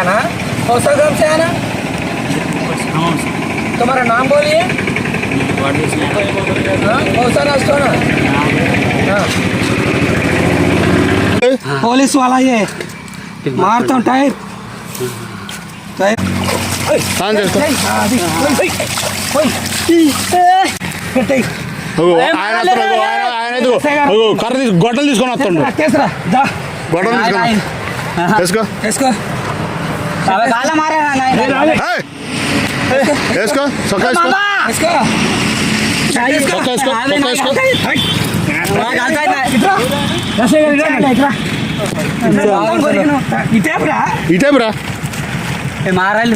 आना कौसा गांव से आना तुम्हारा नाम बोलिए हाँ? कौसा रेस्टोरेंट हाँ। पुलिस वाला ये मारता हूँ टायर टायर స్నానం చేసుకో అది, ఓయ్, ఓయ్, పెట్టేయ్. అగో, ఆయన వస్తాడు, అగో, ఆయన ఆయన ఎదుగో. అగో, కర్ర తీసు గొడ్డలు తీసుకొని వస్తుండు తీసురా దా గొడ్డలు తీసుకొని వేసుకో చొక్కా వేసుకో. చొక్కా వేసుకో చొక్కా వేసుకో ఇటేపురా ఇటేపురా మారాలి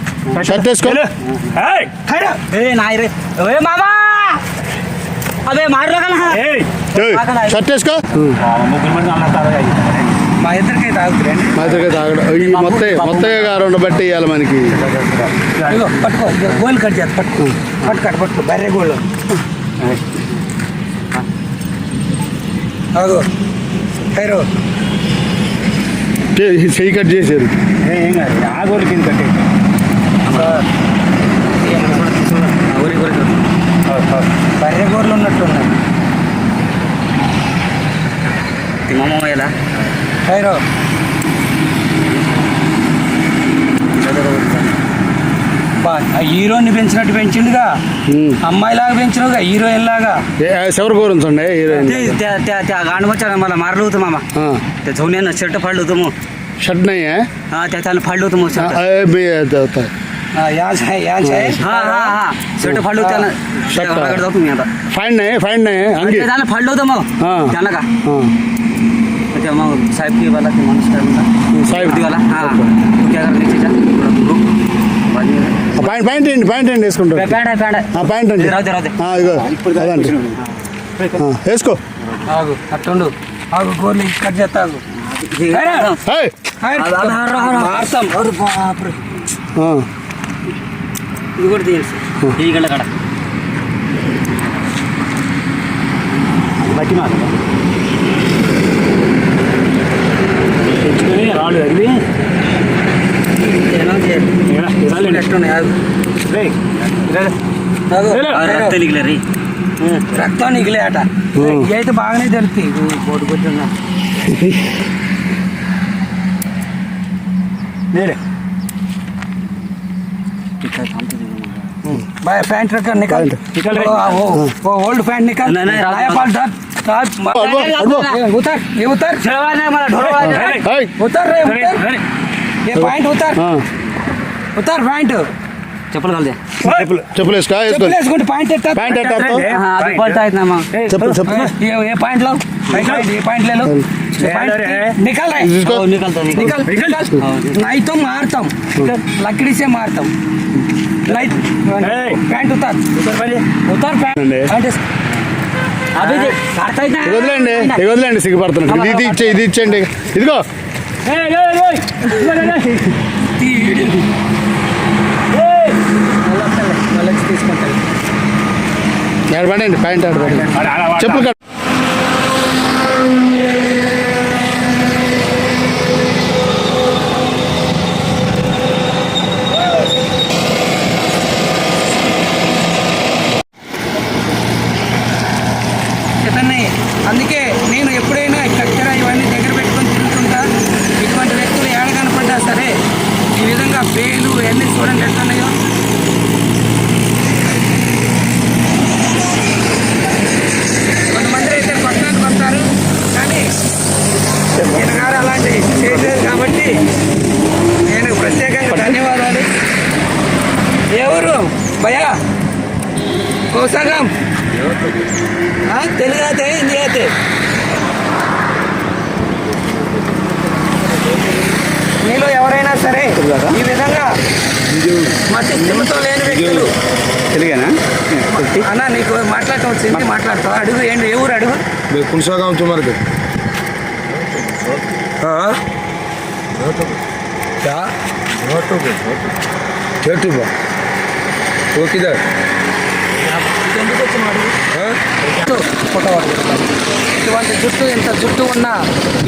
షర్ట్ వేసుకో. మామా! అవే మారు షర్ట్ వేసుకో. మా ఇద్దరికైతే తాగడం. ఈ మొత్తం మొత్తయ్య గారు ఉండబట్టి ఇవ్వాలి మనకి. పట్టుకో. గోల్ కట్ చేస్తా పట్టు పట్టుకట్టు పట్టుకో. బర్రె గోళ్ళు అదో హైరో చెయ్యి కట్ చేశారు ఏం ఆ గోల్ కింద కట్టేసి బర్రె గోర్లు ఉన్నట్టున్నాయి తిమ్మమ్మ హైరో హీరోని పెంచినట్టు పెంచిండుగా అమ్మాయి లాగా పెంచినగా హీరోయిన్ లాగా ఎవరు కోరుంచండి హీరోయిన్ గాండిపోచ్చాడు మళ్ళీ మారలుగుతామమ్మ నేను షర్ట్ పళ్ళుతాము షర్ట్ నయ్యా పళ్ళుతాము हा त्या त्यानं फाडलं होतं मग हाँ, शर्ट ए, भी ऐसा होता है ఆ, యాన్ छाय यान छाय हा हा हा शर्ट फाडलं होतं त्यानं शर्ट. त्या घराकडे जाऊ तुम्ही आता फाइन नहीं है फाइन नहीं है अंगी ते त्यानं फाडलं होतं मग हा. त्यानं का हाँ त्या मग साहेब की वाला ते माणूस काय म्हणतात साहेब. वाला हा तू क्या करने की बाजू పాయింట్ పాయింట్ ఏంటి పాయింట్ ఏంటి వేసుకుంటారు ప్యాంట్ ప్యాంట్ ఆ, పాయింట్ అండి రాదే రాదే ఆ, ఇగో అదండి ఆ, వేసుకో ఆగు అట్టుండు ఆగు గోర్లు కట్ చేస్తా ఆగు ఇది కూడా తీయాలి ఈ గంట కాడ బట్టి మాట రాళ్ళు తగిలి ఏమో చేయాలి ఎట్టున్నాయి ఆగు ఆగు ఖైరు. రక్త లిగిలే రీ రక్తం నిగిలే అట ఇవి అయితే బాగానే తెలుస్తాయి బోటు కొంచెం ఇక్కడ థాంపుతుంది भाई पैंट रखकर निकल। निकल हाँ, वो वो ओल्ड पैंट निकल। नया पैंट रख उतर ये उतर। चढ़वा ना हमारा ढोलवा उतर रे उतर। ये पैंट उतर। उतर पैंट। चप्पल डाल दे। चप्पल चप्पल इसका चप्पल इसको पैंट एटा पैंट एटा तो। हाँ अभी पड़ता है ना माँ। चप्पल चप्पल ये ये पैंट लो ये पैंट ले लो। निकल रहे निकल निकल निकल। नहीं तो मारता हूँ। लकड़ी से मारता हूँ। లైట్. వదలండి సిగ్గుపడుతున్నాడు ఇది. ఇచ్చే ఇది ఇచ్చేయండి. ఇదిగో. తీసుకుంటాడు ఎడబడండి ప్యాంట్ ఆడబడండి చెప్పు కదా సరే ఈ విధంగా మా సిస్టమ్తో లేని వ్యక్తులు. తెలియనా అన్న నీకు మాట్లాడటం వచ్చింది మాట్లాడతావు? అడుగు ఏంటి ఏ ఊరు అడుగు? పునసాగం తుమరికి ఓకే क्या यूट्यूब वो किधर हाँ? ఇటువంటి జుట్టు ఇంత జుట్టు ఉన్న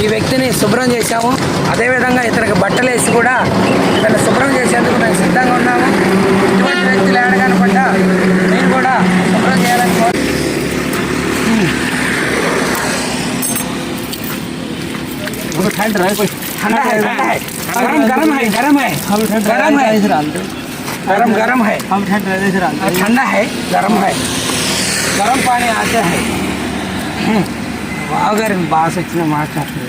ఈ వ్యక్తిని శుభ్రం చేశాము అదేవిధంగా ఇతనికి బట్టలు వేసి కూడా ఇతన్ని శుభ్రం చేసేందుకు మేము సిద్ధంగా ఉన్నాము ఇటువంటి వ్యక్తులు ఏడ కనపడ్డా నేను కూడా శుభ్రం చేయాలని కోరు ठंडा है ठंडा है गरम गरम है गरम है गरम है गरम गरम है हम ठंड रहे थे ठंडा है गरम है गरम पानी आते हैं బాగా బాస్ వచ్చిన మాట్లాడుతుంది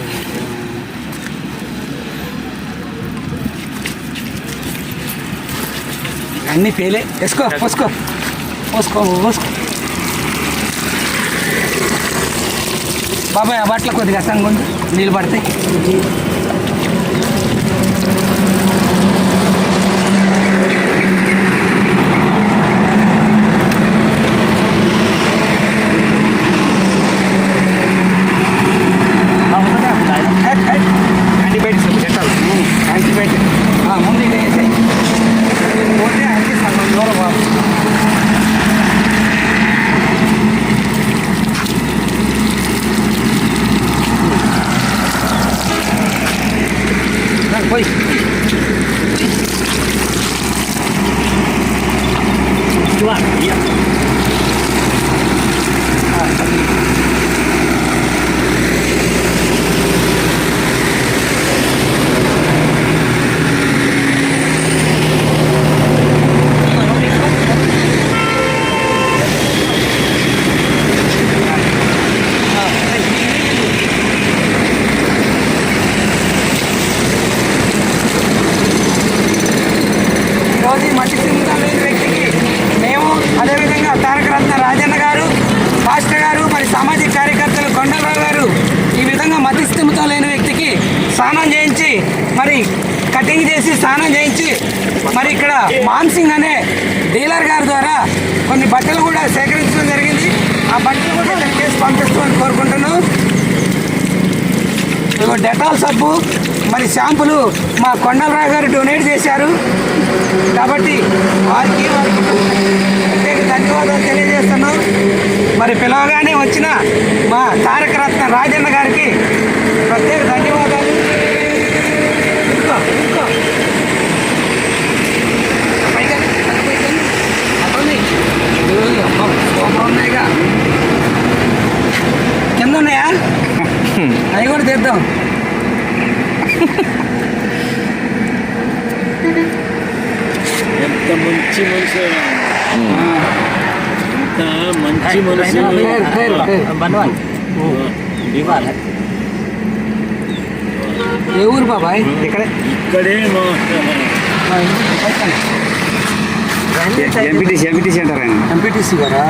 అన్నీ పేలే వేసుకో పోసుకో పోసుకో పోసుకో బాబాయ్ ఆ బట్టలు కొద్దిగా సంగు నీళ్ళు పడతాయి స్నానం చేయించి మరి కటింగ్ చేసి స్నానం చేయించి మరి ఇక్కడ మాన్సింగ్ అనే డీలర్ గారి ద్వారా కొన్ని బట్టలు కూడా సేకరించడం జరిగింది. ఆ బట్టలు కూడా ఇక్కడికి చేసి పంపిస్తామని కోరుకుంటున్నాను ఇదిగో డెటాల్ సబ్బు మరి షాంపులు మా కొండలరావు గారు డొనేట్ చేశారు. కాబట్టి వారికి వారికి ప్రత్యేక ధన్యవాదాలు తెలియజేస్తున్నాం. మరి పిలవగానే వచ్చిన మా తారక రత్న రాజన్న గారికి ప్రత్యేక ధన్యవాదాలు. మంచి మనసు. ఏ ఊరు బాబాయ్? ఇక్కడే. ఇక్కడే ఎంపీటీసీ ఎంపీటీసీ అంటారా ఎంపీటీసీ గారా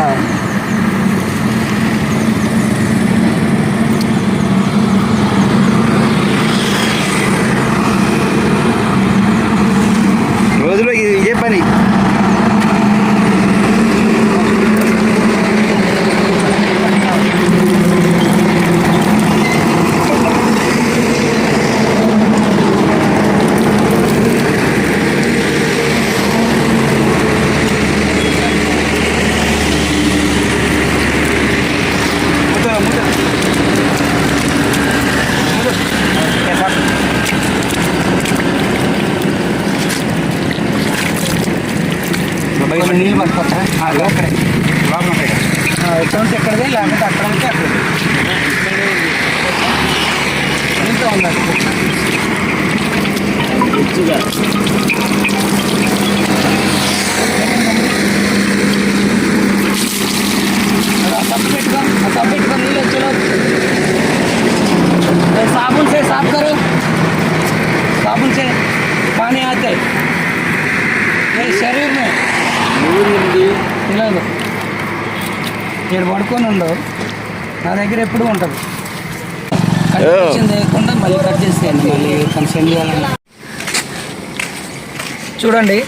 లోపలే లోపల అకౌంట్ ఎక్కడది లేకపోతే అక్కడ ఉంటే అక్కడ ఇంట్లో ఉండాలి సపరేట్గా సపరేట్గా నీళ్ళు వచ్చేలా ఇక్కడ పడుకొని ఉండవు నా దగ్గర ఎప్పుడు ఉంటుంది కట్ మళ్ళీ కట్ చేసేయండి మళ్ళీ కొంచెం చేయాలని చూడండి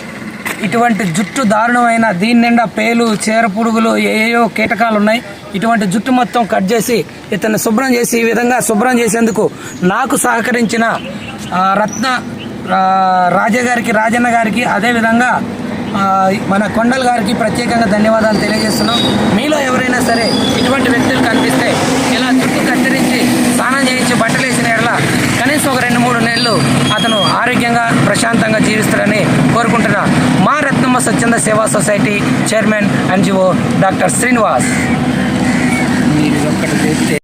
ఇటువంటి జుట్టు దారుణమైన దీని నిండా పేలు చీరపురుగులు ఏయో కీటకాలు ఉన్నాయి. ఇటువంటి జుట్టు మొత్తం కట్ చేసి ఇతన్ని శుభ్రం చేసి ఈ విధంగా శుభ్రం చేసేందుకు నాకు సహకరించిన రత్న ఆ, రాజా గారికి రాజన్న గారికి అదేవిధంగా మన కొండల్ గారికి ప్రత్యేకంగా ధన్యవాదాలు తెలియజేస్తున్నాం. మీలో ఎవరైనా సరే ఇటువంటి వ్యక్తులు కనిపిస్తే ఇలా జుట్టు కత్తిరించి స్నానం చేయించి బట్టలు వేసిన ఎడల కనీసం ఒక రెండు మూడు నెలలు అతను ఆరోగ్యంగా ప్రశాంతంగా జీవిస్తాడని కోరుకుంటున్నా. మా రత్నమ్మ స్వచ్ఛంద సేవా society chairman NGO doctor Srinivas. మీరు ఒక్కటి చేస్తే